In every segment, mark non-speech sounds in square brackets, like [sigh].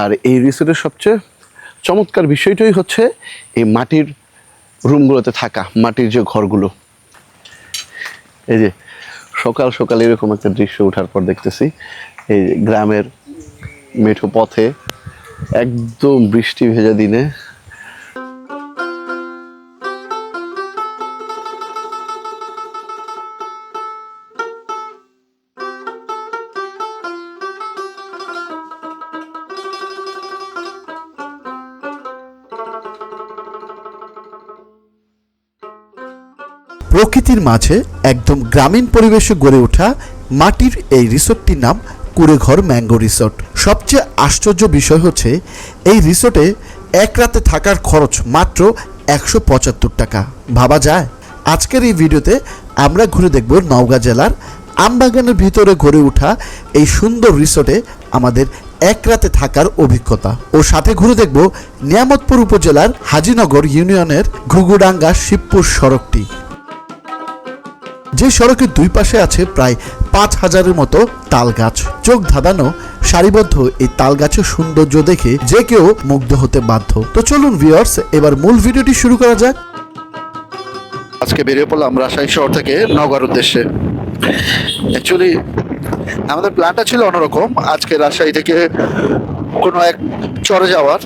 আর এই রিসোর্টের সবচেয়ে চমৎকার বিষয়টাই হচ্ছে এই মাটির রুমগুলোতে থাকা, মাটির যে ঘরগুলো। এই যে সকাল সকাল এরকম একটা দৃশ্য ওঠার পর দেখতেছি, এই গ্রামের মেঠো পথে একদম বৃষ্টি ভেজা দিনে প্রকৃতির মাঝে একদম গ্রামীণ পরিবেশে গড়ে ওঠা মাটির এই রিসোর্টটির নাম কুড়েঘর ম্যাঙ্গো রিসোর্ট। সবচেয়ে আশ্চর্য বিষয় হচ্ছে, এই রিসোর্টে এক রাতে থাকার খরচ মাত্র একশো পঁচাত্তর টাকা। ভাবা যায়? আজকের এই ভিডিওতে আমরা ঘুরে দেখব নওগাঁ জেলার আমবাগানের ভিতরে গড়ে ওঠা এই সুন্দর রিসোর্টে আমাদের এক রাতে থাকার অভিজ্ঞতা। ও সাথে ঘুরে দেখব নিয়ামতপুর উপজেলার হাজিনগর ইউনিয়নের ঘুঘুডাঙ্গা শিবপুর সড়কটি। যে সড়কের দুই পাশে আছে প্রায় পাঁচ হাজারের মতো তাল গাছ চোখ ধাঁধানো, সারিবদ্ধ এই তাল গাছের সৌন্দর্য দেখে যে কেউ মুগ্ধ হতে বাধ্য। তো চলুন ভিউয়ার্স এবার মূল ভিডিওটি শুরু করা যাক। আজকে বেরিয়ে পড়লাম রাজশাহী শহর থেকে নগর উদ্দেশ্যে। অ্যাকচুয়ালি আমাদের প্ল্যানটা ছিল অন্যরকম। আজকে রাজশাহী থেকে কোনো এক চরে যাওয়ার।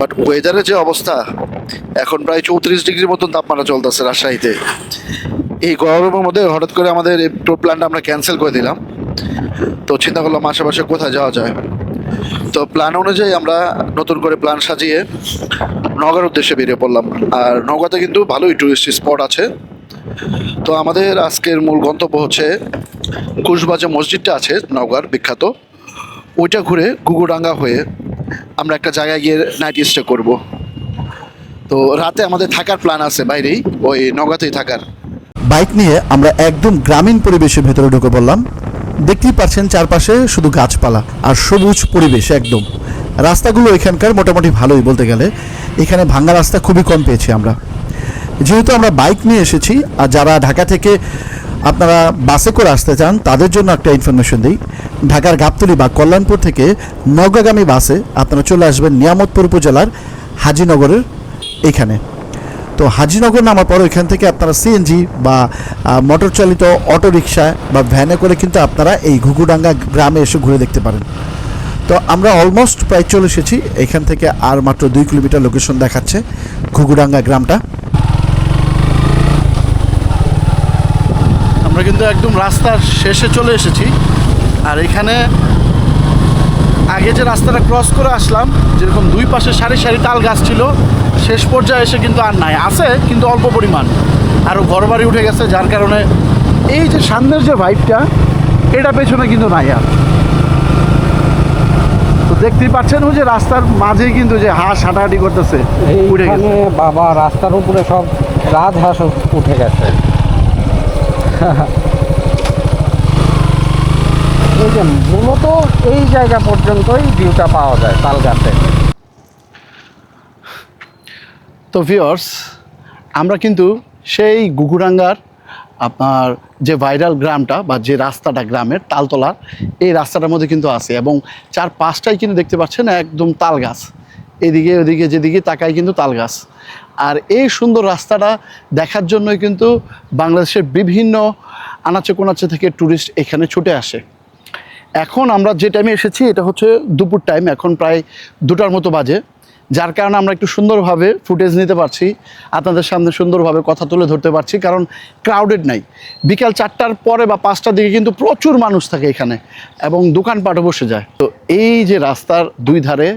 বাট ওয়েদারের যে অবস্থা, এখন প্রায় চৌত্রিশ ডিগ্রির মতন তাপমাত্রা চলতেছে রাজশাহীতে। এই গরমের মধ্যে হঠাৎ করে আমাদের ট্যুর প্ল্যানটা আমরা ক্যান্সেল করে দিলাম। তো চিন্তা করলাম আশেপাশে কোথায় যাওয়া যায়। তো প্ল্যান অনুযায়ী আমরা নতুন করে প্ল্যান সাজিয়ে নগর উদ্দেশ্যে বেরিয়ে পড়লাম। আর নগাতে কিন্তু ভালোই টুরিস্ট স্পট আছে। তো আমাদের আজকের মূল গন্তব্য হচ্ছে কুশবাজে মসজিদটা আছে নওগাঁর বিখ্যাত। ওইটা ঘুরে গুগুডাঙ্গা হয়ে আমরা একটা জায়গায় গিয়ে নাইট স্টে করব। তো রাতে আমাদের থাকার প্ল্যান আছে বাইরেই, ওই নগাতেই থাকার। বাইক নিয়ে আমরা একদম গ্রামীণ পরিবেশের ভেতরে ঢুকে পড়লাম। দেখতেই পাচ্ছেন চারপাশে শুধু গাছপালা আর সবুজ পরিবেশ একদম। রাস্তাগুলো এখানকার মোটামুটি ভালোই বলতে গেলে। এখানে ভাঙা রাস্তা খুবই কম পেয়েছি আমরা। যেহেতু আমরা বাইক নিয়ে এসেছি, আর যারা ঢাকা থেকে আপনারা বাসে করে আসতে চান, তাদের জন্য একটা ইনফরমেশন দিই। ঢাকার গাবতলী বা কল্যাণপুর থেকে নওগাঁগামী বাসে আপনারা চলে আসবেন নিয়ামতপুর উপজেলার হাজিনগরের এখানে। তো হাজিনগর নামার পর এখান থেকে আপনারা সিএনজি বা মোটর চালিত অটো রিক্সা বা ভ্যানে করে কিন্তু আপনারা এই ঘুঘুডাঙ্গা গ্রামে এসে ঘুরে দেখতে পারেন। তো আমরা অলমোস্ট প্রায় চলে এসেছি। এখান থেকে আর মাত্র দুই কিলোমিটার লোকেশন দেখাচ্ছে ঘুঘুডাঙ্গা গ্রামটা। আমরা কিন্তু একদম রাস্তার শেষে চলে এসেছি। আর এখানে আগে যে রাস্তাটা ক্রস করে আসলাম, যেরকম দুই পাশে সারি সারি তাল গাছ ছিল, শেষ পর্যায়ে এসে কিন্তু আর নাই। আছে, কিন্তু অল্প পরিমাণ। আরও ঘরবাড়ি উঠে গেছে, যার কারণে এই যে সামনের যে ভাইবটা এটা পেছনে কিন্তু নাই আর। তো দেখতেই পাচ্ছেন, ওই যে রাস্তার মাঝেই কিন্তু যে হাঁস হাঁটাহাঁটি করতেছে উঠে গেছে। বাবা, রাস্তার উপরে সব রাজহাঁস উঠে গেছে। [laughs] এই যে মূলত এই জায়গা পর্যন্তই ভিউটা পাওয়া যায় তাল গাছে তো ভিওর্স আমরা কিন্তু সেই গুগুরাঙ্গার আপনার যে ভাইরাল গ্রামটা বা যে রাস্তাটা গ্রামের তালতলার, এই রাস্তাটার মধ্যে কিন্তু আছে এবং চার পাঁচটাই কিন্তু দেখতে পাচ্ছেন একদম তাল গাছ এদিকে, ওদিকে, যেদিকে তাকাই কিন্তু তাল গাছ আর এই সুন্দর রাস্তাটা দেখার জন্যই কিন্তু বাংলাদেশের বিভিন্ন আনাচে কোনাচে থেকে ট্যুরিস্ট এখানে ছুটে আসে। এখন আমরা যে টাইমে এসেছি, এটা হচ্ছে দুপুর টাইম এখন প্রায় দুটার মতো বাজে। যার কারণে আমরা একটু সুন্দরভাবে ফুটেজ নিতে পারছি, আপনাদের সামনে সুন্দরভাবে কথা তুলে ধরতে পারছি, কারণ ক্রাউডেড নাই। বিকাল চারটার পরে বা পাঁচটার দিকে কিন্তু প্রচুর মানুষ থাকে এখানে এবং দোকানপাটও বসে যায়। তো এই যে রাস্তার দুই ধারে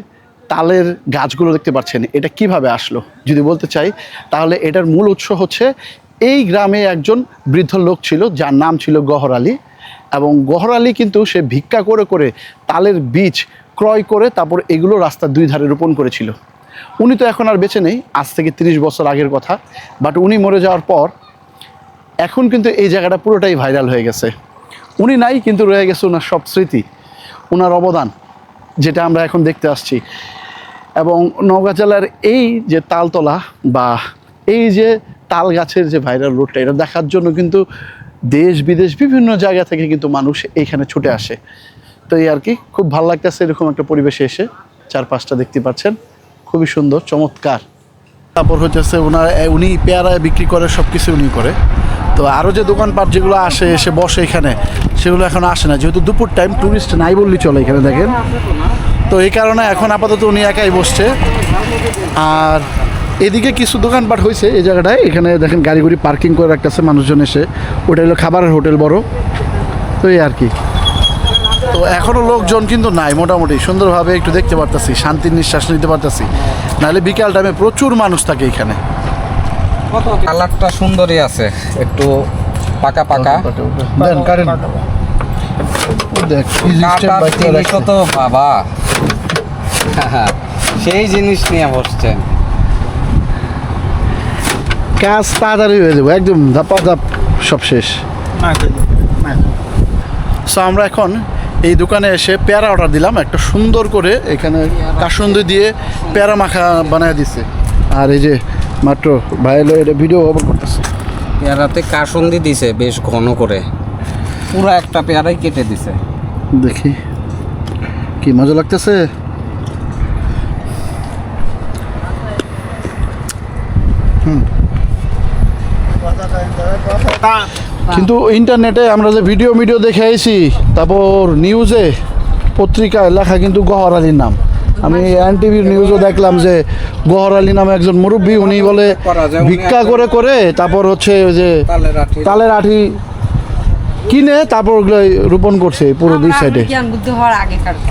তালের গাছগুলো দেখতে পাচ্ছেন, এটা কীভাবে আসলো? যদি বলতে চাই, তাহলে এটার মূল উৎস হচ্ছে এই গ্রামে একজন বৃদ্ধ লোক ছিল, যার নাম ছিল গহর আলী। এবং গহর আলী কিন্তু সে ভিক্ষা করে করে তালের বীজ ক্রয় করে তারপর এগুলো রাস্তার দুই ধারে রোপণ করেছিল। উনি তো এখন আর বেঁচে নেই, আজ থেকে তিরিশ বছর আগের কথা। বাট উনি মরে যাওয়ার পর এখন কিন্তু এই জায়গাটা পুরোটাই ভাইরাল হয়ে গেছে। উনি নাই কিন্তু রয়ে গেছে ওনার সব স্মৃতি, ওনার অবদান, যেটা আমরা এখন দেখতে আসছি। এবং নওগাঁ জেলার এই যে তালতলা বা এই যে তাল গাছের যে ভাইরাল রোডটা এটা দেখার জন্য কিন্তু দেশ, বিদেশ, বিভিন্ন জায়গা থেকে কিন্তু মানুষ এইখানে ছুটে আসে। তো এই আর কি, খুব ভালো লাগতেছে এরকম একটা পরিবেশে এসে চারপাশটা দেখতে পাচ্ছেন। খুবই সুন্দর, চমৎকার। তারপর হচ্ছে ওনার উনি পেয়ারা বিক্রি করে সব কিছু উনি করে। তো আরও যে দোকানপাট যেগুলো আসে, এসে বসে এখানে, সেগুলো এখন আসে না। যেহেতু দুপুর টাইম টুরিস্ট নাই বললেই চলে এখানে, দেখেন। তো এই কারণে এখন আপাতত উনি একাই বসছে। আর এদিকে কিছু দোকানপাট হয়েছে এই জায়গাটায়। এখানে দেখেন গাড়ি গুড়ি পার্কিং করে রাখতেছে মানুষজন এসে। ওটা হলো খাবারের হোটেল বড়। তো এই আর কি। তো এখনও লোকজন কিন্তু নাই মোটামুটি। সুন্দরভাবে একটু দেখতে পারতাছি শান্তির নিঃশ্বাস নিতে পারতাছি। নাহলে বিকাল টাইমে প্রচুর মানুষ থাকে এখানে। কালারটা সুন্দরই আছে একটু পাকা পাকা। দেন কারেন দেখ easy [laughs] সেই জিনিস নিয়ে বসছেন। কাজ তাড়াতাড়ি হয়ে যাব একদম ধাপা ধাপ সব শেষ। সো আমরা এখন এই দোকানে এসে প্যারা অর্ডার দিলাম একটা সুন্দর করে এখানে কাসুন্দি দিয়ে পেয়ারা মাখা বানায় দিছে। আর এই যে মাত্র ভাইলো এটা ভিডিও ওভার করতেছে। পেয়ারাতে কাসন্দি দিছে বেশ ঘন করে। পুরো একটা পেয়ারাই কেটে দিছে। দেখি কি মজা লাগতেছে? কিন্তু ইন্টারনেটে আমরা যে ভিডিও ভিডিও দেখে আইছি তারপর নিউজে পত্রিকায় লেখা কিন্তু গহর আলীর নাম। আমি এন টিভির নিউজও দেখলাম যে গহর আলী নামে একজন মুরব্বী উনি বলে ভিক্ষা করে করে তারপর হচ্ছে ওই যে তালের আঠি। কিনে তারপর ওগুলো রোপণ করছে পুরো দুই সাইডে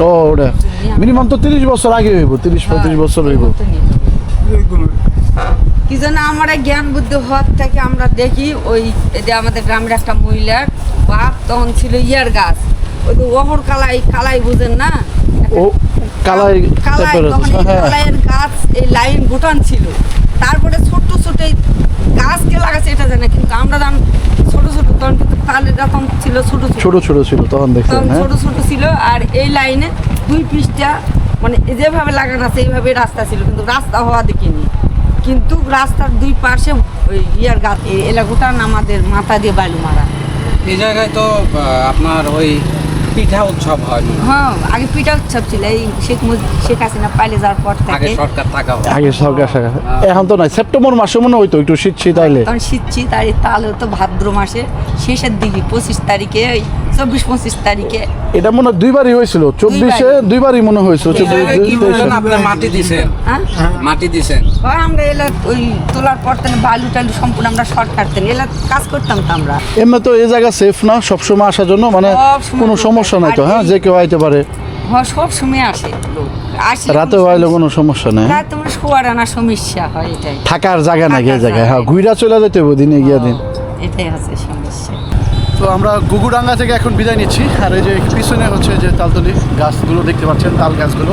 ও ওটা মিনিমাম তো তিরিশ বছর আগে হইব তিরিশ পঁয়ত্রিশ বছর হইব। কি জন্য আমার জ্ঞান বুদ্ধি হওয়ার থেকে আমরা দেখি ওই যে আমাদের গ্রামের একটা মহিলার বাপ তখন ছিল ইয়ার গাছ। ওই তো ওহর কালাই কালাই বুঝেন না? কালাই হ্যাঁ। কালাইয়ের গাছ এই লাইন গোটান ছিল। তারপরে ছোট ছোট এই গাছ কে লাগাছে এটা জানে কিন্তু আমরা দাম ছোট ছোট তখন কিন্তু তালের তখন ছিল ছোট ছোট। ছোট ছিল তখন দেখছেন তখন হ্যাঁ। ছোট ছোট ছিল আর এই লাইনে দুই পৃষ্ঠা মানে যেভাবে লাগানো আছে এইভাবে রাস্তা ছিল কিন্তু রাস্তা হওয়া দেখিনি। কিন্তু রাস্তার দুই পাশে ওই ইয়ার গাছ এলাকাটা আমাদের মাথা দিয়ে বালু মারা। এই জায়গায় তো আপনার ওই পিঠা উৎসব হয় হ্যাঁ। আগে পিঠা উৎসব ছিল এই শেখ শেখ হাসিনা পাইলে যাওয়ার পর আগে সরকার থাকা আগে সরকার সরকার এখন তো নাই সেপ্টেম্বর মাসে মনে হইতো একটু শীত শীত আইলে। তখন শীতছি তার তাহলে তো ভাদ্র মাসে শেষের দিকে পঁচিশ তারিখে চব্বিশ পঁচিশ তারিখে। এটা মনে হয় দুইবারই হয়েছিল চব্বিশে দুইবারই। মনে হয়েছিল আপনি মাটি দিছেন। হ্যাঁ? মাটি দিছেন। হয় আমরা এলা ওই তোলার পর থেকে বালু টালু সম্পূর্ণ আমরা শর্ট কাটতেন এলা কাজ করতাম তো আমরা। এমনি তো এই জায়গা সেফ না সবসময় আসার জন্য মানে সবসময় কোনো সমস্যা নাই তো হ্যাঁ? যে কেউ আইতে পারে। হ্যাঁ সব সময় আসে আসে রাতেও কোনো সমস্যা নেই। রাত তোমার শোয়ার আনা সমস্যা হয় এটাই। থাকার জায়গা নাকি এই জায়গায়? হ্যাঁ। ঘুরা চলে যেতে দিনে গিয়া দিন। এটাই আছে সমস্যা। তো আমরা গুগুডাঙ্গা থেকে এখন বিদায় নিচ্ছি। আর এই যে পিছনে হচ্ছে যে তালতলি গাছগুলো দেখতে পাচ্ছেন, তাল গাছগুলো।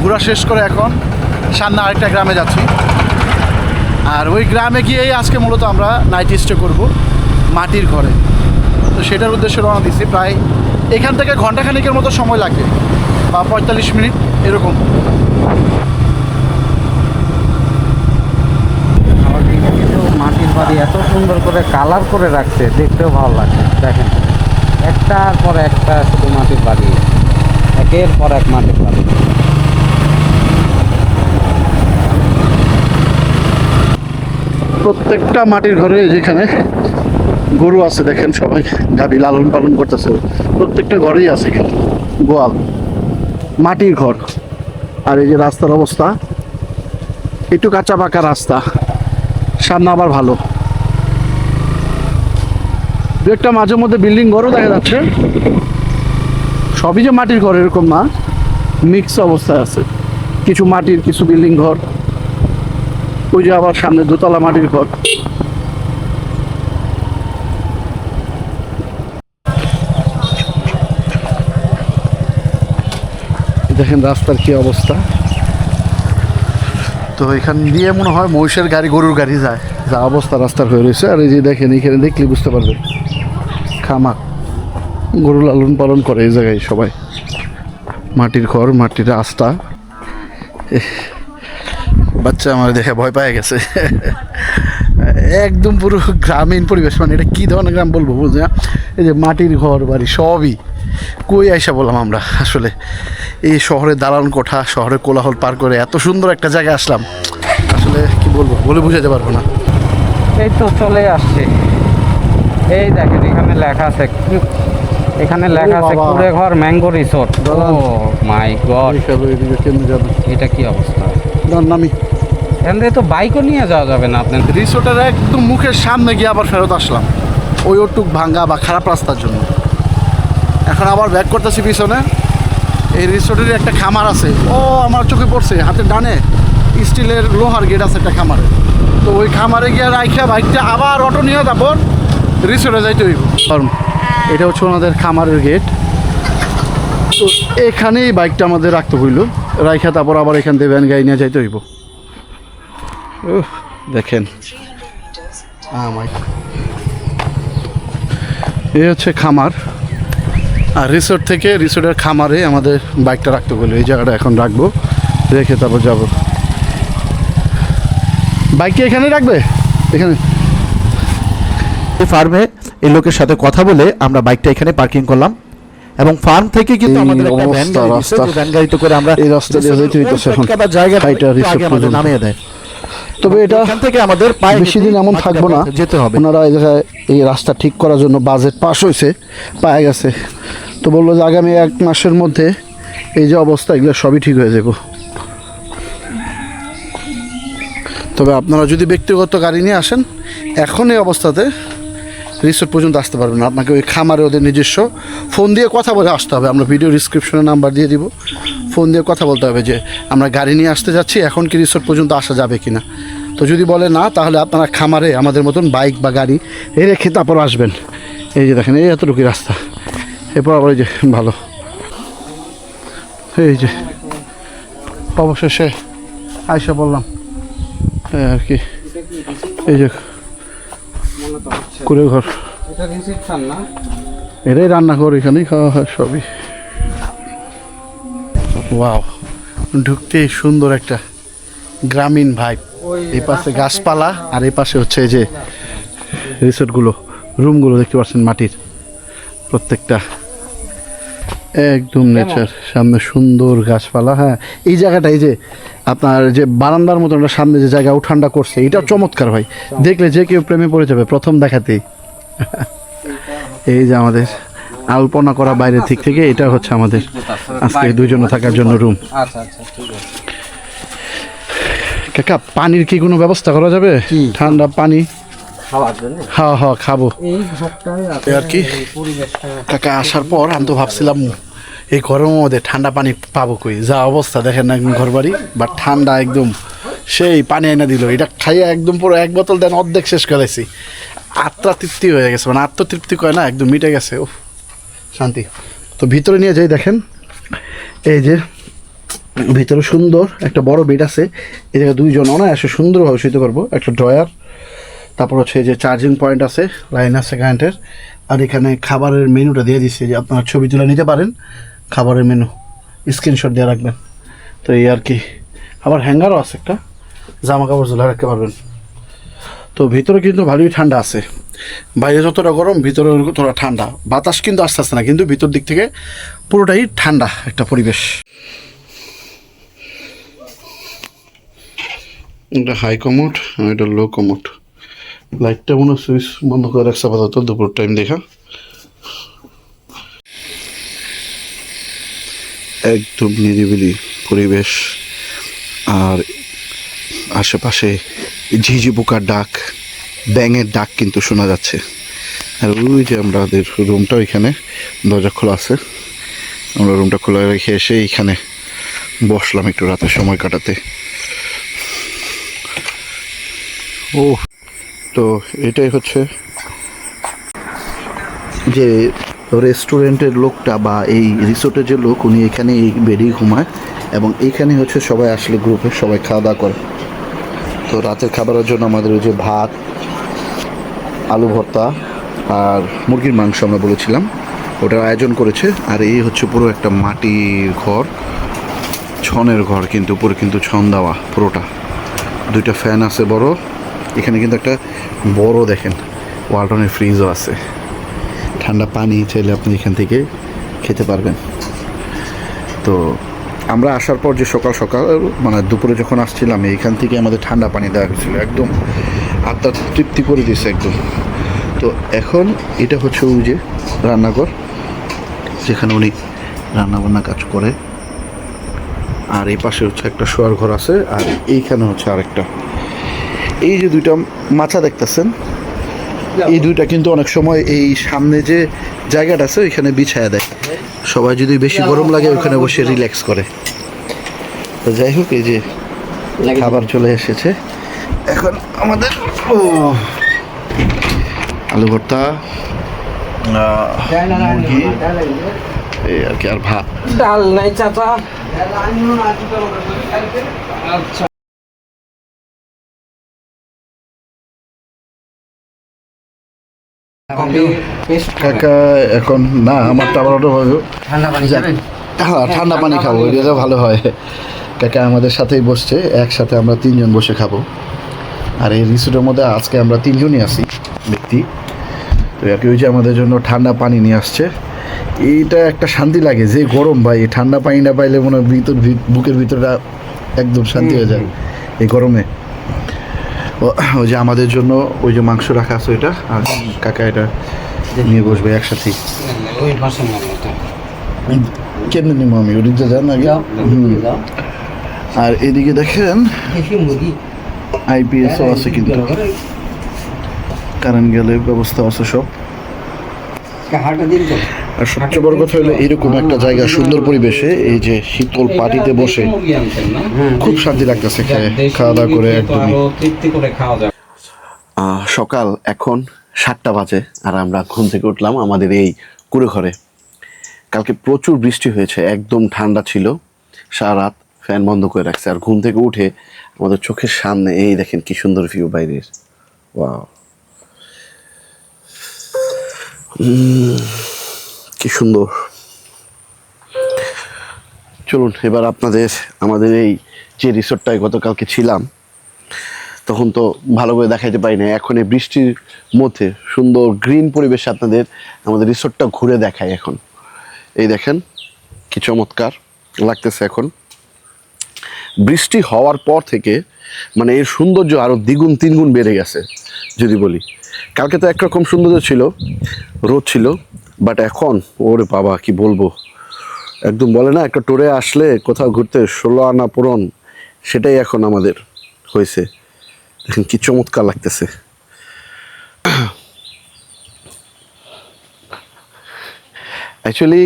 ঘোরা শেষ করে এখন সামনে আরেকটা গ্রামে যাচ্ছি। আর ওই গ্রামে গিয়েই আজকে মূলত আমরা নাইট স্টে করব মাটির ঘরে। তো সেটার উদ্দেশ্যে রওনা দিচ্ছি। প্রায় এখান থেকে ঘন্টাখানিকের মতো সময় লাগবে বা পঁয়তাল্লিশ মিনিট, এরকম আমার দিকে কিন্তু মাটির বাড়ি এত সুন্দর করে কালার করে রাখছে, দেখতেও ভালো লাগছে। দেখেন একটার পর একটা শুধু মাটির বাড়ি। একের পর এক মাটির বাড়ি। প্রত্যেকটা মাটির ঘরে যেখানে গরু আছে, দেখেন সবাই, গাভী লালন পালন করতেছে। প্রত্যেকটা ঘরেই আছে কিন্তু গোয়াল, মাটির ঘর। আর এই যে রাস্তার অবস্থা, একটু কাঁচা পাকা রাস্তা, সামনে আবার ভালো। একটা মাঝে মধ্যে বিল্ডিং ঘরও দেখা যাচ্ছে। সবই যে মাটির ঘর এরকম না মিক্স অবস্থায় আছে। কিছু মাটির, কিছু বিল্ডিং ঘর। ওই যে আবার সামনে দোতলা মাটির ঘর। দেখেন রাস্তার কি অবস্থা। তো এখান দিয়ে মনে হয় মহিষের গাড়ি, গরুর গাড়ি যায়। যা অবস্থা রাস্তার হয়ে রয়েছে। আর এই যে দেখেন, এখানে দেখলে বুঝতে পারবেন খামাক। গরু লালন পালন করে এই জায়গায় সবাই। মাটির ঘর, মাটির রাস্তা। বাচ্চা আমার দেখে ভয় পায় গেছে। একদম পুরো গ্রামীণ পরিবেশ মানে এটা কী ধরনের গ্রাম বলব, বুঝলি না? এই যে মাটির ঘর, বাড়ি, সবই। কই আইসা বললাম আমরা, আসলে। এই শহরের দালান কোঠা শহরের কোলাহল পার করে এত সুন্দর একটা জায়গায় আসলাম। আসলে কি বলব, বলে বুঝাতে পারব না। এই তো চলে আসছে। এই দেখেন লেখা আছে। এখানে লেখা আছে কুড়ে ঘর mango resort. Oh my god. এটা কি অবস্থা? নামি। এখান থেকে তো বাইকও নিয়ে যাওয়া যাবে না আপনার রিসোর্টের একদম মুখের সামনে গিয়ে আবার ফেরত আসলাম। ওই ওটুক ভাঙ্গা বা খারাপ রাস্তার জন্য। এখন আবার ব্যাক করতেছি পিছনে। এই রিসোর্টের একটা খামার আছে। ও আমার চোখে পড়ছে হাতের ডানে। স্টিলের লোহার গেট আছে একটা খামারে। তো ওই খামারে গিয়ে রাইখা বাইকটা আবার অটো নিয়ে তারপর রিসোর্টে যাইতে হইব। এটা হচ্ছে ওনাদের খামারের গেট। তো এখানেই বাইকটা আমাদের রাখতে হইল। রাইখা তারপর আবার এখান থেকে ভ্যান গাড়ি নিয়ে যাইতে হইব। দেখেন। এই হচ্ছে খামার। আর রিসোর্ট থেকে রিসোর্টের খামারে আমাদের বাইকটা রাখতে বলে এই জায়গাটা এখন রাখব। রেখে তারপর যাব। বাইক কি এখানে রাখবে? এখানে? ফার্মে এই লোকের সাথে কথা বলে আমরা বাইকটা এখানে পার্কিং করলাম। এবং ফার্ম থেকে কিন্তু আমাদের একটা ভ্যান গাড়ি দিচ্ছে, যে ভ্যান গাড়িতে করে আমরা এই রাস্তা দিয়ে যেতে হইতেছে এখন। জায়গা আগে আমাদের নামিয়ে দেয়। তবে এটা এখান থেকে আমাদের পায়ে বেশি দিন এমন থাকব না। যেতে হবে। ওনারা এই জায়গায় এই রাস্তা ঠিক করার জন্য বাজেট পাস হয়েছে পায়ে গেছে। তো বলল যে আগামী এক মাসের মধ্যে এই যে অবস্থা এগুলো সবই ঠিক হয়ে যাব। তবে আপনারা যদি ব্যক্তিগত গাড়ি নিয়ে আসেন এখন এই অবস্থাতে রিসোর্ট পর্যন্ত আসতে পারবেন না। আপনাকে ওই খামারে ওদের নিজস্ব ফোন দিয়ে কথা বলে আসতে হবে। আমরা ভিডিও ডিসক্রিপশনে নাম্বার দিয়ে দিব। ফোন দিয়ে কথা বলতে হবে যে, আমরা গাড়ি নিয়ে আসতে যাচ্ছি, এখন কি রিসোর্ট পর্যন্ত আসা যাবে কি না তো যদি বলে না, তাহলে আপনারা খামারে আমাদের মতন বাইক বা গাড়ি এই রেখে তারপর আসবেন। এই যে দেখেন, এই এতটুকু রাস্তা। এরপর আবার এই যে, ভালো। এই যে, অবশেষে আয়সা বললাম আর কি। এই যে কুড়ে ঘর। এটাই রান্না করে এখানেই খাওয়া হয় সবই। ওয়াও ঢুকতেই সুন্দর একটা গ্রামীণ ভাইব। এই পাশে গাছপালা আর এই পাশে হচ্ছে এই যে রিসোর্টগুলো রুমগুলো দেখতে পাচ্ছেন মাটির। প্রত্যেকটা একদম নেচার সামনে সুন্দর গাছপালা হ্যাঁ। এই জায়গাটা এই যে আপনার যে বারান্দার মতন সামনে যে জায়গা উঠানটা করছে এটা চমৎকার ভাই। দেখলে যে কেউ প্রেমে পড়ে যাবে প্রথম দেখাতেই। এই যে আমাদের আলপনা করা বাইরের দিক থেকে এটা হচ্ছে আমাদের আজকে দুইজন থাকার জন্য রুম আচ্ছা আচ্ছা ঠিক আছে। কাকা পানির কি কোনো ব্যবস্থা করা যাবে? ঠান্ডা পানি? খাওয়ার জন্য। হ্যাঁ হ্যাঁ খাব। এই আর কি? কাকা আসার পর আমি তো ভাবছিলাম এই গরমের মধ্যে ঠান্ডা পানি পাবো কই? যা অবস্থা দেখেন না একদম ঘর বাড়ি বা ঠান্ডা একদম। সেই পানি এনে দিল। এটা খাইয়ে একদম পুরো এক বোতল দেন অর্ধেক শেষ করেছি আত্মা তৃপ্তি হয়ে গেছে। মানে আত্মতৃপ্তি কয় না একদম মিটে গেছে। ও শান্তি। তো ভিতরে নিয়ে যাই দেখেন। এই যে ভিতরে সুন্দর একটা বড় বেড আছে। এই জায়গায় দুইজন অনায়াসে সুন্দরভাবে শুতে পারব। একটা ড্রয়ার তারপর হচ্ছে যে চার্জিং পয়েন্ট আছে লাইন আছে কারেন্টের আর এখানে খাবারের মেনুটা দিয়ে দিচ্ছে যে আপনারা ছবি তুলে নিতে পারেন, খাবারের মেনু স্ক্রিনশট দিয়ে রাখবেন। তো এই আর কি, আবার হ্যাঙ্গারও আছে একটা জামা কাপড় ঝুলে রাখতে পারবেন। তো ভিতরে কিন্তু ভালোই ঠান্ডা আছে। বাইরে যতটা গরম, ভিতরে ততটা ঠান্ডা। বাতাস কিন্তু আস্তে আস্তে না, কিন্তু ভিতর দিক থেকে পুরোটাই ঠান্ডা একটা পরিবেশ। এটা হাই আর এটা লো কমোড লাইটটা মনে সুইচ বন্ধ করে রাখছে আপাতত, দুপুর টাইম দেখা। একদম নিরিবিলি পরিবেশ, আর আশেপাশে ঝিঝি পোকার ডাক, ব্যাঙের ডাক কিন্তু শোনা যাচ্ছে। আর ওই যে আমাদের রুমটা ওইখানে, দরজা খোলা আছে। আমরা রুমটা খোলা রেখে এসে এইখানে বসলাম একটু রাতে সময় কাটাতে। ও তো এটাই হচ্ছে যে রেস্টুরেন্টের লোকটা বা এই রিসোর্টের যে লোক, উনি এখানে এই বেডেই ঘুমায় এবং এখানে হচ্ছে সবাই আসলে গ্রুপে সবাই খাওয়া দাওয়া করে। তো রাতের খাবারের জন্য আমাদের ওই যে ভাত, আলু ভর্তা আর মুরগির মাংস আমরা বলেছিলাম। ওটার আয়োজন করেছে আর এই হচ্ছে পুরো একটা মাটির ঘর, ছনের ঘর কিন্তু, উপরে কিন্তু ছন দেওয়া পুরোটা। দুইটা ফ্যান আছে বড় এখানে কিন্তু একটা বড় দেখেন ওয়ালটনের ফ্রিজও আছে। ঠান্ডা পানি চাইলে আপনি এখান থেকে খেতে পারবেন। তো আমরা আসার পর যে সকাল সকাল মানে দুপুরে যখন আসছিলাম এইখান থেকে আমাদের ঠান্ডা পানি দেওয়া হয়েছিল, একদম আত্মা তৃপ্তি করে দিয়েছে একদম। তো এখন এটা হচ্ছে ওই যে রান্নাঘর, যেখানে উনি রান্নাবান্না কাজ করে। আর এই পাশে হচ্ছে একটা শোয়ার ঘর আছে, আর এইখানে হচ্ছে আরেকটা। এই যে দুইটা মাচা দেখতেছেন এই দুইটা কিন্তু অনেক সময় এই সামনে যে জায়গাটা আছে ওইখানে বিছায়া দেয়। সবাই যদি বেশি গরম লাগে ওইখানে বসে রিল্যাক্স করে। তো যাই হোক এই যে খাবার চলে এসেছে। এখন আমাদের ও আলু ভর্তা মুরগি এই আর কি আর ভাত। ডাল নাই চাচা। আচ্ছা। কাকা এখন না আমার টাবারটা হবে ঠান্ডা পানি খাবেন? হ্যাঁ ঠান্ডা পানি খাব এটা ভালো হয়। কাকা আমাদের সাথেই বসছে একসাথে আমরা তিনজন বসে খাব। আর এই রিসোর্টের মধ্যে আজকে আমরা তিনজনই আছি ব্যক্তি। তো আর ওই যে আমাদের জন্য ঠান্ডা পানি নিয়ে আসছে। এইটা একটা শান্তি লাগে যে গরম ভাই ঠান্ডা পানি না পাইলে মনে হয় ভিতর বুকের ভিতরটা একদম শান্তি হয়ে যায়। এই গরমে। ওই যে আমাদের জন্য ওই যে মাংস রাখা আছে ওইটা আর কাকা এটা নিয়ে বসবে এটা কেমনি নিবো আমি? ওদিকে যান আগে। আর এদিকে দেখেন আইপিএসও আছে কিন্তু। কারেন্ট গেলে ব্যবস্থা আছে সব। দিন আর সবচেয়ে বড় কথা হলো এরকম একটা জায়গা সুন্দর পরিবেশে এই যে শীতল পাটিতে বসে খুব শান্তি লাগতেছে খাওয়া দাওয়া করে আহ, সকাল এখন সাতটা বাজে আর আমরা ঘুম থেকে উঠলাম আমাদের এই কুড়ে ঘরে কালকে প্রচুর বৃষ্টি হয়েছে একদম ঠান্ডা ছিল। সারা রাত ফ্যান বন্ধ করে রাখছে আর ঘুম থেকে উঠে আমাদের চোখের সামনে এই দেখেন কি সুন্দর ভিউ বাইরের। ওয়াও কি সুন্দর। চলুন, এবার আপনাদের, আমাদের এই যে রিসোর্টটায় গতকালকে ছিলাম, তখন তো ভালো করে দেখাইতে পারি না এখন এই বৃষ্টির মধ্যে সুন্দর গ্রিন পরিবেশে আপনাদের, আমাদের রিসোর্টটা ঘুরে দেখায় এখন। এই দেখেন, কি চমৎকার লাগতেছে এখন। বৃষ্টি হওয়ার পর থেকে মানে এর সৌন্দর্য আরও দ্বিগুণ, তিনগুণ বেড়ে গেছে, যদি বলি। কালকে তো একরকম সৌন্দর্য ছিল, রোদ ছিল বাট এখন, ওরে বাবা, কি বলব? একদম বলে না, একটা টোরে আসলে কোথাও ঘুরতে ষোলো আনা পূরণ, সেটাই এখন আমাদের হয়েছে। দেখেন কি চমৎকার লাগতেছে। অ্যাকচুয়ালি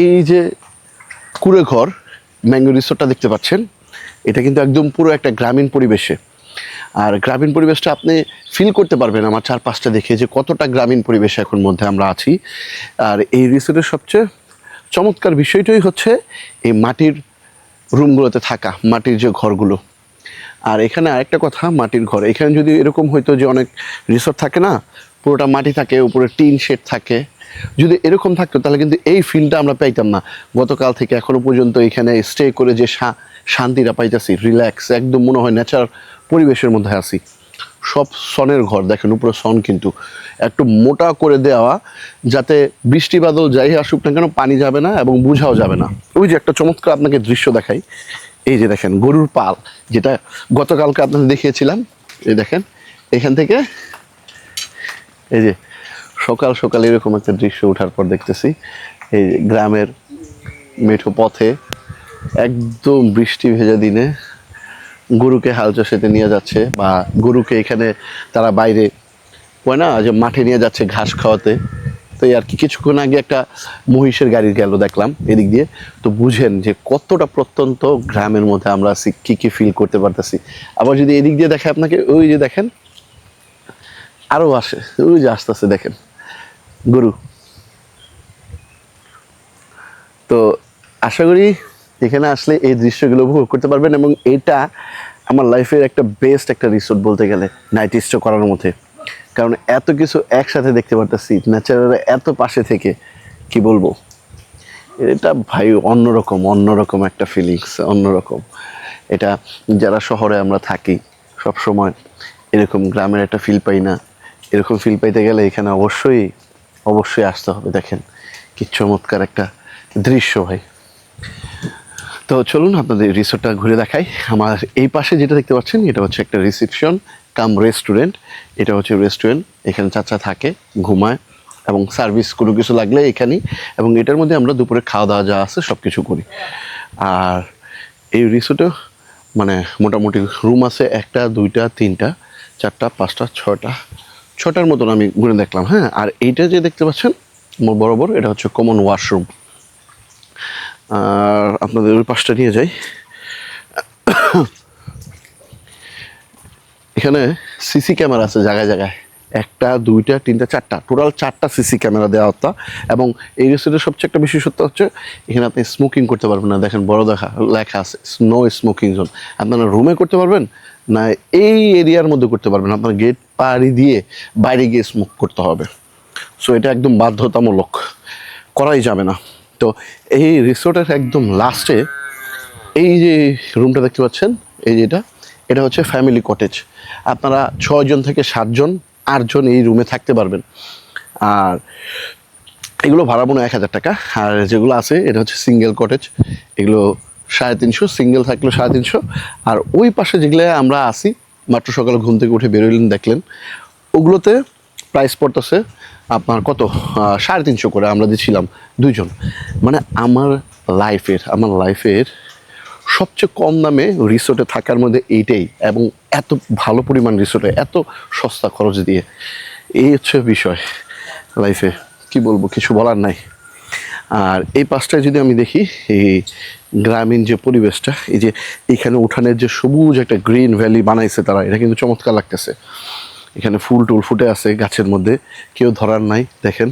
এই যে কুড়ে ঘর ম্যাঙ্গো রিসোর্টটা দেখতে পাচ্ছেন, এটা কিন্তু একদম পুরো একটা গ্রামীণ পরিবেশে। আর গ্রামীণ পরিবেশটা আপনি ফিল করতে পারবেন আমার চারপাশটা দেখে যে কতটা গ্রামীণ পরিবেশে এখন মধ্যে আমরা আছি। আর এই রিসোর্টের সবচেয়ে চমৎকার বিষয়টাই হচ্ছে এই মাটির রুমগুলোতে থাকা, মাটির যে ঘরগুলো। আর এখানে আরেকটা কথা, মাটির ঘর। এখানে যদি এরকম হইতো যে অনেক রিসোর্ট থাকে না, পুরোটা মাটি থাকে, উপরে টিন শেড থাকে, যদি এরকম থাকতো তাহলে কিন্তু এই ফিলটা আমরা পাইতাম না। গতকাল থেকে এখনও পর্যন্ত এখানে স্টে করে যে শা- শান্তিটা পাইতেছি রিল্যাক্স একদম মনে হয় ন্যাচার পরিবেশের মধ্যে আছি। সব সনের ঘর, দেখেন উপরে সন কিন্তু। একটু মোটা করে দেওয়া, যাতে বৃষ্টি বাদল যাই আসুক না কেন, পানি যাবে না এবং বুঝাও যাবে না। ওই যে একটা চমৎকার আপনাকে দৃশ্য দেখাই। এই যে দেখেন, গরুর পাল, যেটা গতকালকে আপনাদের দেখিয়েছিলাম। এই দেখেন, এখান থেকে এই যে সকাল সকাল এরকম একটা দৃশ্য ওঠার পর দেখতেছি। এই গ্রামের মেঠো পথে একদম বৃষ্টি ভেজা দিনে গরুকে হাল চষেতে নিয়ে যাচ্ছে বা গরুকে এখানে তারা বাইরে হয় না, যে মাঠে নিয়ে যাচ্ছে ঘাস খাওয়াতে। তো আর কি, কিছুক্ষণ আগে একটা মহিষের গাড়ি গেল দেখলাম এদিক দিয়ে। তো বুঝেন যে কতটা প্রত্যন্ত গ্রামের মধ্যে আমরা আছি, কী কী ফিল করতে পারতেছি। আবার যদি এদিক দিয়ে দেখে আপনাকে, ওই যে দেখেন আরও আসে, ওই যে আস্তে আস্তে দেখেন। গরু। তো আশা করি এখানে আসলে এই দৃশ্যগুলো উপভোগ করতে পারবেন এবং এটা আমার লাইফের একটা বেস্ট একটা রিসোর্ট বলতে গেলে নাইট স্টে করার মধ্যে। কারণ এত কিছু একসাথে দেখতে পারতেছি ন্যাচারাল এত পাশে থেকে, কি বলব? এটা ভাই অন্যরকম অন্যরকম একটা ফিলিংস অন্যরকম। এটা যারা শহরে আমরা থাকি সব সময় এরকম গ্রামের একটা ফিল পাই না। এরকম ফিল পাইতে গেলে এখানে অবশ্যই অবশ্যই আসতে হবে, দেখেন। কি চমৎকার একটা দৃশ্য ভাই। তো চলুন আপনাদের রিসোর্টটা ঘুরে দেখাই। আমার এই পাশে যেটা দেখতে পাচ্ছেন, এটা হচ্ছে একটা রিসেপশন কাম রেস্টুরেন্ট এটা হচ্ছে রেস্টুরেন্ট এখানে চাচা থাকে, ঘুমায় এবং সার্ভিস কোনো কিছু লাগলে এখানেই এবং এটার মধ্যে আমরা দুপুরে খাওয়া দাওয়া যা আছে সব কিছু করি। আর এই রিসোর্টে মানে মোটামুটি রুম আছে একটা, দুইটা, তিনটা, চারটা, পাঁচটা ছটা ছটার মতন আমি ঘুরে দেখলাম হ্যাঁ। আর এইটা যে দেখতে পাচ্ছেন বরাবর, এটা হচ্ছে কমন ওয়াশরুম আর আপনাদের ওই পাশটা নিয়ে যাই। এখানে সিসি ক্যামেরা আছে জায়গায় জায়গায়। একটা, দুইটা, তিনটা, চারটা। টোটাল চারটা সিসি ক্যামেরা দেওয়া হতো। এবং এই রেস্টুরেন্টের সবচেয়ে একটা বিশেষত্ব হচ্ছে, এখানে আপনি স্মোকিং করতে পারবেন না। দেখেন, বড় দেখা, লেখা আছে নো স্মোকিং জোন আপনারা রুমে করতে পারবেন না, এই এরিয়ার মধ্যে করতে পারবেন আপনার গেট পাড়ি দিয়ে বাইরে গিয়ে স্মোক করতে হবে। সো এটা একদম বাধ্যতামূলক। করাই যাবে না। তো এই রিসোর্টের একদম লাস্টে এই যে রুমটা দেখতে পাচ্ছেন, এই যেটা এটা হচ্ছে ফ্যামিলি কটেজ আপনারা ছয়জন থেকে সাতজন, আটজন এই রুমে থাকতে পারবেন। আর এগুলো ভাড়া মনে এক হাজার টাকা। আর যেগুলো আছে, এটা হচ্ছে সিঙ্গেল কটেজ এগুলো সাড়ে তিনশো সিঙ্গেল থাকল সাড়ে তিনশো। আর ওই পাশে যেগুলো আমরা আসি, মাত্র সকালে ঘুম থেকে উঠে বেরোলেন, দেখলেন, ওগুলোতে প্রাইস পড়তেছে আপনার কত? সাড়ে তিনশো করে আমরা দিচ্ছিলাম দুইজন। মানে আমার লাইফের আমার লাইফের সবচেয়ে কম দামে রিসোর্টে থাকার মধ্যে এইটাই এবং এত ভালো পরিমাণ রিসোর্টে এত সস্তা খরচ দিয়ে। এই হচ্ছে বিষয় লাইফে কি বলব, কিছু বলার নাই। আর এই পাশটায় যদি আমি দেখি, এই গ্রামীণ যে পরিবেশটা, এই যে এখানে উঠানের যে সবুজ একটা গ্রিন ভ্যালি বানাইছে তারা, এটা কিন্তু চমৎকার লাগতেছে। এখানে ফুল টুল ফুটে আছে গাছের মধ্যে, কেউ ধরার নাই, দেখেন।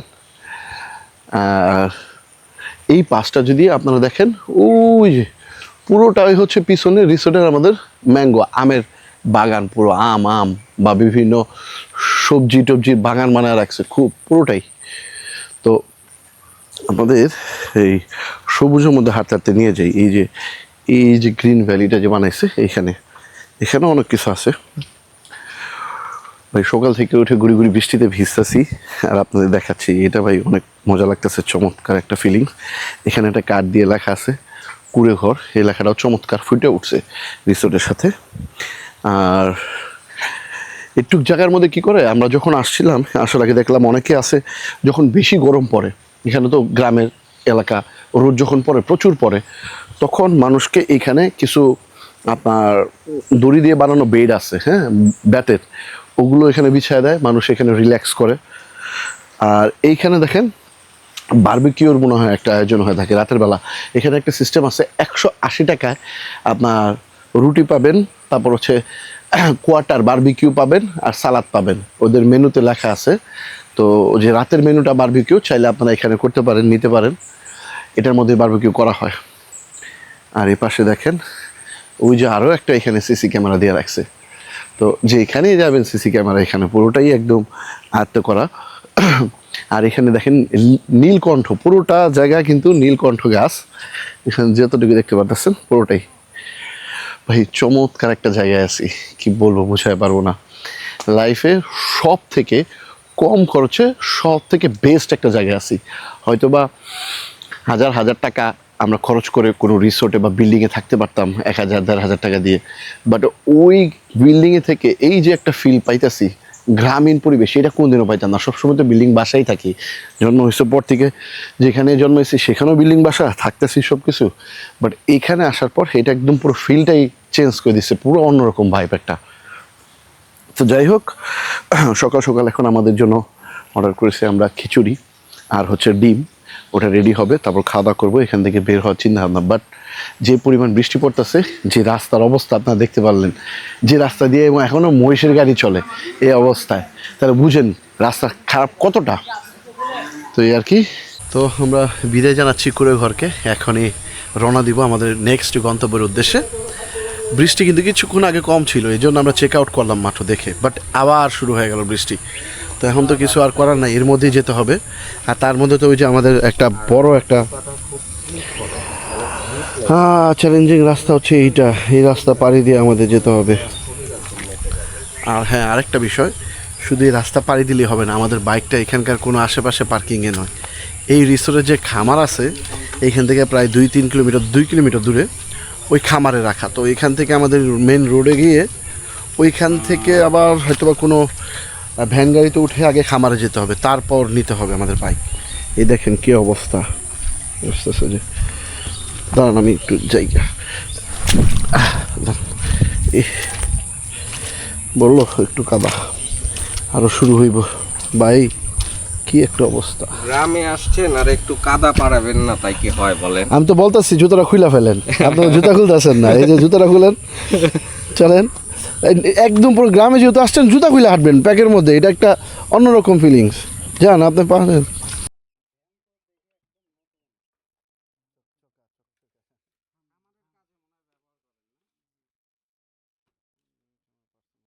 এই পাশটা যদি আপনারা দেখেন, ওই যে পুরোটাই হচ্ছে পিছনে রিসোর্টের আমাদের ম্যাঙ্গো, আমের বাগান, পুরো আম আম বা বিভিন্ন সবজি টবজির বাগান বানায় রাখছে, খুব পুরোটাই। তো আমাদের এই সবুজের মধ্যে হাঁটতে হাঁটতে নিয়ে যাই, এই যে এই যে গ্রিন ভ্যালিটা যে বানাইছে, এইখানে। এখানে অনেক কিছু আছে। ভাই, সকাল থেকে উঠে ঘুরি ঘুরি বৃষ্টিতে ভিজতেছি, আর আপনাদের দেখাচ্ছি, এটা ভাই অনেক মজা লাগতেছে, চমৎকার একটা ফিলিং এখানে একটা কার্ড দিয়ে লেখা আছে, কুড়ে ঘর, এই লেখাটাও চমৎকার ফুটে উঠছে রিসোর্টের সাথে। আর একটু জায়গার মধ্যে কি করে, আমরা যখন আসছিলাম, আসার আগে দেখলাম অনেকে আছে, যখন বেশি গরম পড়ে, এখানে তো গ্রামের এলাকা, রোদ যখন পড়ে, প্রচুর পড়ে, তখন মানুষকে এখানে কিছু আপনার দড়ি দিয়ে বানানো বেড আছে হ্যাঁ ব্যাটের ওগুলো এখানে বিছায় দেয়, মানুষ এখানে রিল্যাক্স করে। আর এইখানে দেখেন বার্বিকিউর মনে হয় একটা আয়োজন হয়ে থাকে রাতের বেলা। এখানে একটা সিস্টেম আছে, একশো আশি টাকায় আপনার রুটি পাবেন, তারপর হচ্ছে কোয়ার্টার বার্বিকিউ পাবেন আর সালাদ পাবেন। ওদের মেনুতে লেখা আছে। তো যে রাতের মেনুটা বার্বিকিউ চাইলে আপনারা এখানে করতে পারেন, নিতে পারেন। এটার মধ্যে বার্বিকিউ করা হয়। আর এই পাশে দেখেন, ওই যে আরও একটা এখানে সিসি ক্যামেরা দিয়ে রাখছে। তো যে যেখানেই যাবেন সিসি ক্যামেরা, এখানে পুরোটাই একদম আয়ত্ত করা। আর এখানে দেখেন নীলকণ্ঠ, পুরোটা জায়গা কিন্তু নীলকণ্ঠ গাছ। এখানে যতটুকু দেখতে পাচ্ছেন পুরোটাই। ভাই, চমৎকার একটা জায়গায় আছি, কি বলব বোঝাতে পারব না। লাইফে সব থেকে কম খরচে সব থেকে বেস্ট একটা জায়গায় আছি। হয়তো বা হাজার হাজার টাকা আমরা খরচ করে কোনো রিসোর্টে বা বিল্ডিংয়ে থাকতে পারতাম এক হাজার, দেড় হাজার টাকা দিয়ে। বাট ওই বিল্ডিংয়ে থেকে এই যে একটা ফিল পাইতাছি, গ্রামীণ পরিবেশ, এটা কোনদিনও পাইতাম না। সবসময় তো বিল্ডিং বাসাই থাকি। জন্ম হয়েছে পর থেকে যেখানে জন্ম হয়েছি সেখানেও বিল্ডিং বাসা, থাকতেছি সব কিছু বাট এখানে আসার পর এটা একদম পুরো ফিলটাই চেঞ্জ করে দিচ্ছে পুরো অন্যরকম ভাইব একটা। তো যাই হোক, সকাল সকাল এখন আমাদের জন্য অর্ডার করেছি আমরা খিচুড়ি আর হচ্ছে ডিম। ওটা রেডি হবে, তারপর খাওয়া দাওয়া করব, এখান থেকে বের হওয়ার চিন্তা ভাবনা বাট যে পরিমাণ বৃষ্টি পড়তেছে, যে রাস্তার অবস্থা আপনারা দেখতে পারলেন, যে রাস্তা দিয়ে এবং এখনও মহিষের গাড়ি চলে, এই অবস্থায়, তাহলে বুঝেন রাস্তা খারাপ কতটা। তো এই আর কি, তো আমরা বিদায় জানাচ্ছি কুড়ে ঘরকে, এখনই রওনা দিব আমাদের নেক্সট গন্তব্যের উদ্দেশ্যে। বৃষ্টি কিন্তু কিছুক্ষণ আগে কম ছিল এই জন্য আমরা চেক আউট করলাম মাত্র দেখে বাট আবার শুরু হয়ে গেল বৃষ্টি। তো এখন তো কিছু আর করার নাই, এর মধ্যেই যেতে হবে। আর তার মধ্যে তো ওই যে আমাদের একটা বড় একটা হ্যাঁ চ্যালেঞ্জিং রাস্তা হচ্ছে এইটা, এই রাস্তা পাড়ি দিয়ে আমাদের যেতে হবে। আর হ্যাঁ আরেকটা বিষয়, শুধু এই রাস্তা পাড়ি দিলেই হবে না, আমাদের বাইকটা এখানকার কোনো আশেপাশে পার্কিংয়ে নয়। এই রিসোর্টের যে খামার আছে, এইখান থেকে প্রায় দুই তিন কিলোমিটার, দুই কিলোমিটার দূরে, ওই খামারে রাখা। তো এখান থেকে আমাদের মেন রোডে গিয়ে, ওইখান থেকে আবার হয়তো বা কোনো ভ্যান গাড়িতে উঠে আগে খামারে যেতে হবে তারপর নিতে হবে আমাদের বাইক। এই দেখেন কী অবস্থা। বুঝতেছে যে? দাঁড়ান আমি একটু জায়গা বলল একটু কাদা। আরও শুরু হইব। ভাই কি একটা অবস্থা। গ্রামে আসছেন আর একটু কাদা পারাবেন না তাই কি হয় বলেন? আমি তো বলতেছি জুতোটা খুলে ফেলেন। আপনি জুতা খুলতেছেন না। এই যে জুতাটা খুলেন চলেন। একদম পুরো গ্রামে যেহেতু আসছেন, জুতা খুলে হাঁটবেন, প্যাকের মধ্যে, এটা একটা অন্যরকম ফিলিংস যান, আপনি পারেন